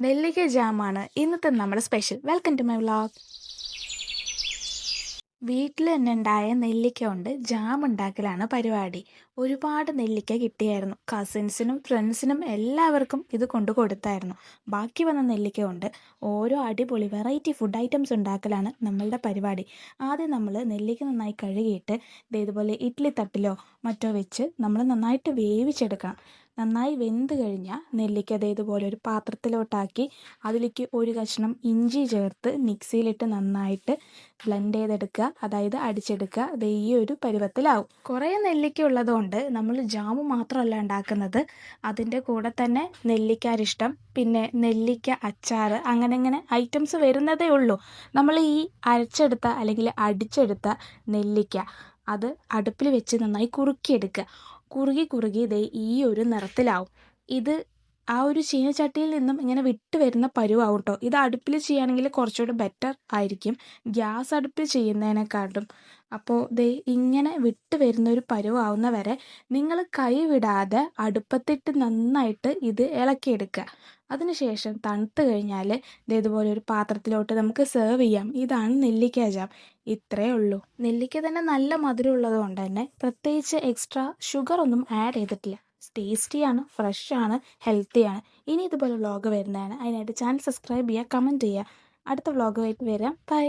നെല്ലിക്ക ജാമാണ് ഇന്നത്തെ നമ്മുടെ special. Welcome to my vlog വീട്ടിൽ തന്നെ ഉണ്ടായ നെല്ലിക്ക കൊണ്ട് ജാം ഉണ്ടാക്കലാണ് പരിപാടി. ഒരുപാട് നെല്ലിക്ക കിട്ടിയായിരുന്നു. കസിൻസിനും ഫ്രണ്ട്സിനും എല്ലാവർക്കും ഇത് കൊണ്ട് കൊടുത്തായിരുന്നു. ബാക്കി വന്ന നെല്ലിക്ക കൊണ്ട് ഓരോ അടിപൊളി വെറൈറ്റി ഫുഡ് ഐറ്റംസ് ഉണ്ടാക്കലാണ് നമ്മളുടെ പരിപാടി. ആദ്യം നമ്മൾ നെല്ലിക്ക നന്നായി കഴുകിയിട്ട് ഇതുപോലെ ഇഡ്ഡലി തട്ടിലോ മറ്റോ വെച്ച് നമ്മൾ നന്നായിട്ട് വേവിച്ചെടുക്കണം. നന്നായി വെന്ത് കഴിഞ്ഞാൽ നെല്ലിക്ക അത് ഇതുപോലെ ഒരു പാത്രത്തിലോട്ടാക്കി അതിലേക്ക് ഒരു കഷ്ണം ഇഞ്ചി ചേർത്ത് മിക്സിയിലിട്ട് നന്നായിട്ട് ബ്ലെൻഡ് ചെയ്തെടുക്കുക. അതായത് അടിച്ചെടുക്കുക. അത് ഈ ഒരു പരുവത്തിലാവും. കുറേ നെല്ലിക്ക ഉള്ളതുകൊണ്ട് നമ്മൾ ജാമ് മാത്രമല്ല ഉണ്ടാക്കുന്നത്. അതിന്റെ കൂടെ തന്നെ നെല്ലിക്ക പിന്നെ നെല്ലിക്ക അച്ചാർ അങ്ങനെ അങ്ങനെ ഐറ്റംസ് വരുന്നതേ ഉള്ളൂ. നമ്മൾ ഈ അരച്ചെടുത്ത അല്ലെങ്കിൽ അടിച്ചെടുത്ത നെല്ലിക്ക അത് അടുപ്പിൽ വെച്ച് നന്നായി കുറുക്കിയെടുക്കുക. കുറുകി കുറുകി ദേ ഈ ഒരു നിറത്തിലാവും. ഇത് ആ ഒരു ചീനച്ചട്ടിയിൽ നിന്നും ഇങ്ങനെ വിട്ട് വരുന്ന പരുവാകും കേട്ടോ ഇത് അടുപ്പിൽ ചെയ്യുകയാണെങ്കിൽ കുറച്ചുകൂടി ബെറ്റർ ആയിരിക്കും. ഗ്യാസ് അടുപ്പിൽ ചെയ്യുന്നതിനെക്കാട്ടും അപ്പോൾ ദേ ഇങ്ങനെ വിട്ട് വരുന്ന ഒരു പരുവാവുന്ന വരെ നിങ്ങൾ കൈ വിടാതെ അടുപ്പത്തിട്ട് നന്നായിട്ട് ഇത് ഇളക്കിയെടുക്കുക. അതിനുശേഷം തണുത്ത് കഴിഞ്ഞാൽ ദേ ഇതുപോലെ ഒരു പാത്രത്തിലോട്ട് നമുക്ക് സെർവ് ചെയ്യാം. ഇതാണ് നെല്ലിക്ക ജാം. ഇത്രയേ ഉള്ളൂ. നെല്ലിക്ക തന്നെ നല്ല മധുരം ഉള്ളത് കൊണ്ട് തന്നെ പ്രത്യേകിച്ച് എക്സ്ട്രാ ഷുഗർ ഒന്നും ആഡ് ചെയ്തിട്ടില്ല. ടേസ്റ്റിയാണ് ഫ്രഷാണ് ഹെൽത്തിയാണ്. ഇനി ഇതുപോലെ വ്ളോഗ് വരുന്നതാണ്. അതിനായിട്ട് ചാനൽ സബ്സ്ക്രൈബ് ചെയ്യുക കമന്റ് ചെയ്യുക. അടുത്ത വ്ളോഗുമായിട്ട് വരാം. ബൈ.